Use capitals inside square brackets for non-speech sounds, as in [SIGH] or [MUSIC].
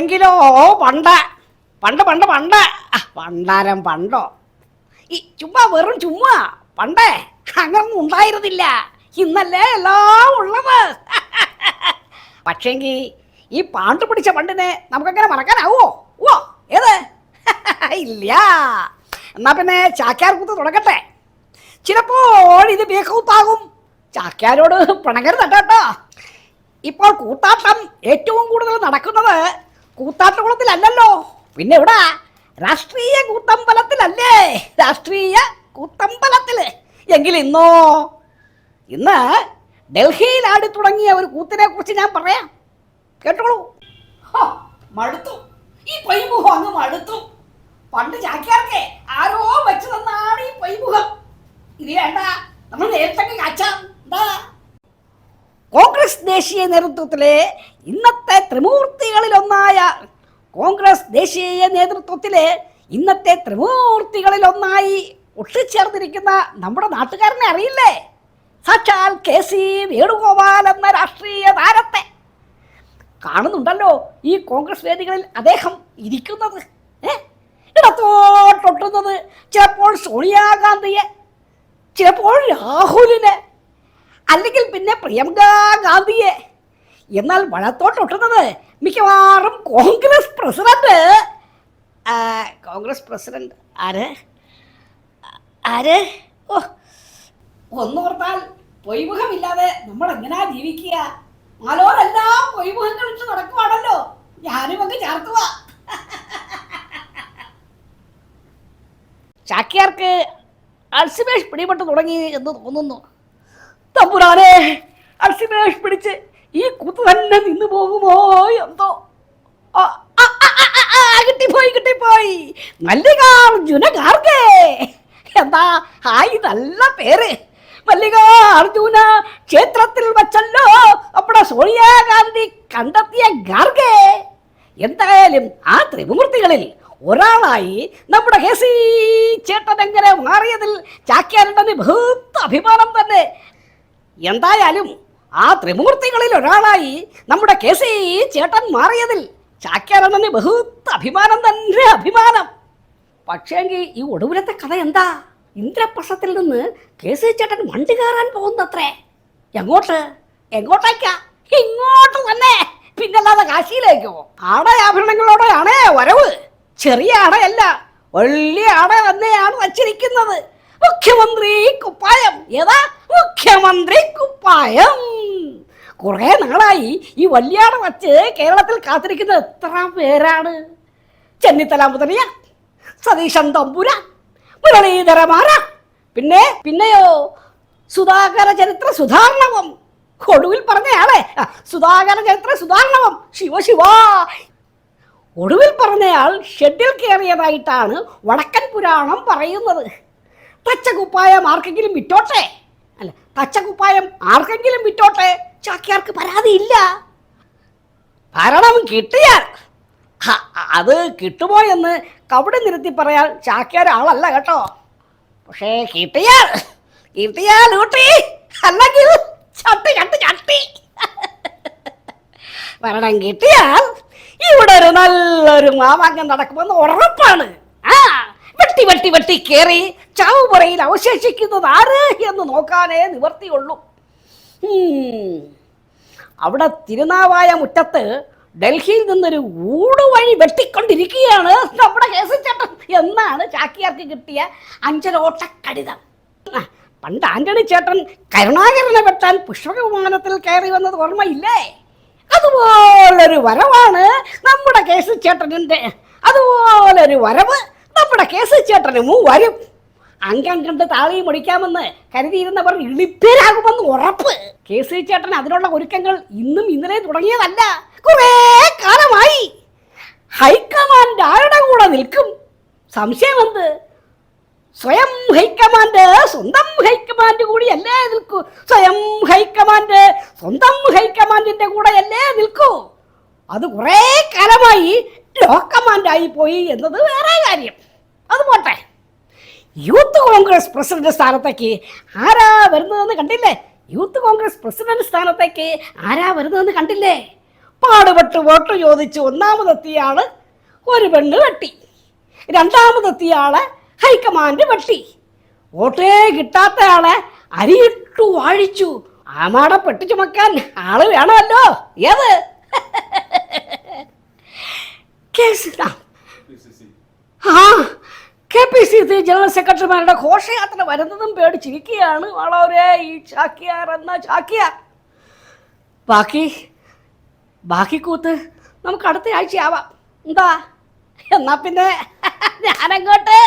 എങ്കിലോ പണ്ട. പണ്ട് പണ്ട് പണ്ട. പണ്ടാരം പണ്ടോ? ഈ ചുമ്മാ വെറും ചുമ്മാ. പണ്ടേ അങ്ങനൊന്നും ഉണ്ടായിരുന്നില്ല. ഇന്നല്ലേ എല്ലാം ഉള്ളത്. പക്ഷേങ്കി ഈ പാണ്ട് പിടിച്ച പണ്ടിനെ നമുക്കങ്ങനെ മറക്കാനാവോ? ഓ ഏത്? ഇല്ല. എന്നാ പിന്നെ ചാക്യാർ കൂത്ത് തുടങ്ങട്ടെ. ചിലപ്പോൾ ഇത് ബേക്കൂത്താകും. ചാക്യാരോട് പിണങ്ങരുതട്ടോ. ഇപ്പോൾ കൂത്താട്ടം ഏറ്റവും കൂടുതൽ നടക്കുന്നത് കൂത്താട്ടകുളത്തിലല്ലല്ലോ. പിന്നെ എവിടാ? രാഷ്ട്രീയ കൂത്തമ്പലത്തിലല്ലേ? രാഷ്ട്രീയ കൂത്തമ്പലത്തിൽ. എങ്കിൽ ഇന്നോ? ഇന്ന് ഡൽഹിയിൽ ആടി തുടങ്ങിയ ഒരു കൂത്തിനെ കുറിച്ച് ഞാൻ പറയാം. കേട്ടോളൂ. മടുത്തു. ഈ പൈമുഖം അങ്ങ് മടുത്തു. പണ്ട് ചാക്കിയാർക്കെ ആരോ വെച്ചു തന്നാണ് ഈ പൈമുഖം ഇനി വേണ്ട. നമ്മൾ നേരത്തെ കാച്ചാം. എന്താ? കോൺഗ്രസ് ദേശീയ നേതൃത്വത്തിലെ ഇന്നത്തെ ത്രിമൂർത്തികളിലൊന്നായ കോൺഗ്രസ് ദേശീയ നേതൃത്വത്തിലെ ഇന്നത്തെ ത്രിമൂർത്തികളിലൊന്നായി ഒട്ടിച്ചേർന്നിരിക്കുന്ന നമ്മുടെ നാട്ടുകാരനെ അറിയില്ലേ? സാക്ഷാൽ കെ സി വേണുഗോപാൽ എന്ന രാഷ്ട്രീയ താരത്തെ. കാണുന്നുണ്ടല്ലോ ഈ കോൺഗ്രസ് വേദികളിൽ അദ്ദേഹം ഇരിക്കുന്നത്. ഇടത്തോട്ടൊട്ടുന്നത് ചിലപ്പോൾ സോണിയാഗാന്ധിയെ ചിലപ്പോൾ രാഹുലിനെ അല്ലെങ്കിൽ പിന്നെ പ്രിയങ്ക ഗാന്ധിയെ. എന്നാൽ വളത്തോട്ടൊട്ടുന്നത് മിക്കവാറും കോൺഗ്രസ് പ്രസിഡന്റ് കോൺഗ്രസ് പ്രസിഡന്റ് ആര്? ആര്? ഓ ഒന്നോർത്താൽ പൊയ്മുഖമില്ലാതെ നമ്മൾ എങ്ങനാ ജീവിക്കുക? ആലോരെല്ലാം പൊയ്മുഖം കളിച്ച് നടക്കുവാണല്ലോ. ഞാനും അങ്ങ് ചേർത്തുക ചാക്യാർക്ക് അൾസിമേഷ് പിടിപെട്ട് തുടങ്ങി എന്ന് തോന്നുന്നു. തമ്പുരാനെ അൾസിമേഷ് പിടിച്ച് ഈ കുത്ത് തന്നെ നിന്നു പോകുമോ? എന്തോ? കിട്ടിപ്പോയി കിട്ടിപ്പോയി. മല്ലികാർജുന ഖാർഗെ എന്താ? ഹായ് നല്ല പേര്. മല്ലികാർജുന ക്ഷേത്രത്തിൽ വച്ചല്ലോ. നമ്മുടെ സോണിയാഗാന്ധി കണ്ടെത്തിയ ഗാർഗേ. എന്തായാലും ആ ത്രിമൂർത്തികളിൽ ഒരാളായി നമ്മുടെ കെ സി ചേട്ടൻ എങ്ങനെ മാറിയതിൽ ചാക്യാരുണ്ടെന്ന് ബഹുത്ത അഭിമാനം തന്നെ എന്തായാലും ആ ത്രിമൂർത്തികളിൽ ഒരാളായി നമ്മുടെ കെ സി ചേട്ടൻ മാറിയതിൽ ചാക്യാരണ്ണന് ബഹുത്ത് അഭിമാനം തന്നെ അഭിമാനം. പക്ഷേങ്കിൽ ഈ ഒടുവിലത്തെ കഥ എന്താ? ഇന്ദ്രപ്രസ്ഥത്തിൽ നിന്ന് കെ സി ചേട്ടൻ വണ്ടി കയറാൻ പോകുന്നത്രേ. എങ്ങോട്ട്? എങ്ങോട്ടേക്കാ? ഇങ്ങോട്ട് തന്നെ. പിന്നല്ലാതെ കാശിയിലേക്കോ ആടയാഭരണങ്ങളോടെയാണേ വരവ്. ചെറിയ ആടയല്ല വലിയ ആട തന്നെയാണ് വച്ചിരിക്കുന്നത്. മുഖ്യമന്ത്രി കുപ്പായം ഏതാ? മുഖ്യമന്ത്രി കുപ്പായം കുറെ നാളായി ഈ വല്യാട വച്ച് കേരളത്തിൽ കാത്തിരിക്കുന്ന എത്ര പേരാണ്? ചെന്നിത്തല മുതലിയ സതീശൻ തമ്പുരാൻ മുരളീധരമാര പിന്നെ പിന്നെയോ? സുധാകര ചരിത്ര സുധാരണവം. ഒടുവിൽ പറഞ്ഞയാളെ. സുധാകര ചരിത്ര സുധാരണവം. ശിവ ശിവ. ഒടുവിൽ പറഞ്ഞയാൾ ഷെഡിൽ കയറിയതായിട്ടാണ് വടക്കൻ പുരാണം പറയുന്നത്. തച്ചകുപ്പായം ആർക്കെങ്കിലും വിറ്റോട്ടെ? അല്ല തച്ചകുപ്പായം ആർക്കെങ്കിലും വിറ്റോട്ടെ? ചാക്യാർക്ക് പരാതിയില്ല ഭരണം കിട്ടിയാൽ അത് കിട്ടുമോ എന്ന് കവിടെ നിരത്തി പറയാൻ ചാക്യാർ ആളല്ല കേട്ടോ. പക്ഷേ കിട്ടിയാൽ കിട്ടിയാൽ ഊട്ടി അല്ലെങ്കിൽ ചട്ടി ചട്ടി ചട്ടി. ഭരണം കിട്ടിയാൽ ഇവിടെ ഒരു നല്ലൊരു മാമാങ്കം നടക്കുമെന്ന് ഉറപ്പാണ്. ആ വെട്ടി വെട്ടി വെട്ടി കയറി ചാവുപുറയിൽ അവശേഷിക്കുന്നത് ആര് എന്ന് നോക്കാനേ നിവർത്തിയുള്ളൂ. അവിടെ തിരുനാവായ മുറ്റത്ത് ഡൽഹിയിൽ നിന്നൊരു ഊടുവഴി വെട്ടിക്കൊണ്ടിരിക്കുകയാണ് നമ്മുടെ കേസച്ചേട്ടൻ എന്നാണ് ചാക്കിയാർക്ക് കിട്ടിയ അഞ്ചലോട്ട കടിതം പണ്ട് ആന്റണി ചേട്ടൻ കരുണാകരനെ വെട്ടാൻ പുഷ്പവിമാനത്തിൽ കയറി വന്നത് ഓർമ്മയില്ലേ? അതുപോലൊരു വരവാണ് നമ്മുടെ കേസ് ചേട്ടനിന്റെ അതുപോലൊരു വരവ് നമ്മുടെ കേസ് ചേട്ടനും വരും. അംഗം കണ്ട് താളിയും മുടിക്കാമെന്ന് കരുതിയിരുന്നവർ ഇളിപ്പേരാകുമെന്ന് ഉറപ്പ്. കെ സി ചേട്ടൻ അതിനുള്ള ഒരുക്കങ്ങൾ ഇന്നും ഇന്നലെ തുടങ്ങിയതല്ല. കുറേ കാലമായി ഹൈക്കമാൻഡ് ആരുടെ കൂടെ നിൽക്കും? സംശയമെന്ത് സ്വയം ഹൈക്കമാൻഡ് സ്വന്തം ഹൈക്കമാൻഡ് കൂടിയല്ലേ നിൽക്കൂ. സ്വയം ഹൈക്കമാൻഡ് സ്വന്തം ഹൈക്കമാൻഡിന്റെ കൂടെയല്ലേ നിൽക്കൂ. അത് കുറേ കാലമായി ലോ കമാൻഡായി പോയി എന്നത് വേറെ കാര്യം. അത് പോട്ടെ. യൂത്ത് കോൺഗ്രസ് പ്രസിഡന്റ് സ്ഥാനത്തേക്ക് ആരാ വരുന്നതെന്ന് കണ്ടില്ലേ? യൂത്ത് കോൺഗ്രസ് പ്രസിഡന്റ് സ്ഥാനത്തേക്ക് ആരാ വരുന്നതെന്ന് കണ്ടില്ലേ? പാടുപെട്ട് വോട്ട് ചോദിച്ച് ഒന്നാമതെത്തിയ ആൾ ഒരു പെണ്ണ് വെട്ടി. രണ്ടാമതെത്തിയ ആളെ ഹൈക്കമാൻഡ് വെട്ടി. വോട്ടേ കിട്ടാത്ത ആളെ അരിയിട്ടു വാഴിച്ചു. ആമാടെ പെട്ടി ചുമക്കാൻ ആൾ വേണമല്ലോ. ഏത്? [LAUGHS] കേസ് ആ പി സി സി ജനറൽ സെക്രട്ടറിമാരുടെ ഘോഷയാത്ര വരുന്നതും പേടിച്ചിരിക്കുകയാണ്. വളരെ ഈ ചാക്കിയാർ എന്ന ചാക്കിയാർ ബാക്കി ബാക്കി കൂത്ത് നമുക്ക് അടുത്ത ആഴ്ചയാവാം. എന്താ? എന്നാ പിന്നെ ഞാനങ്ങോട്ട്.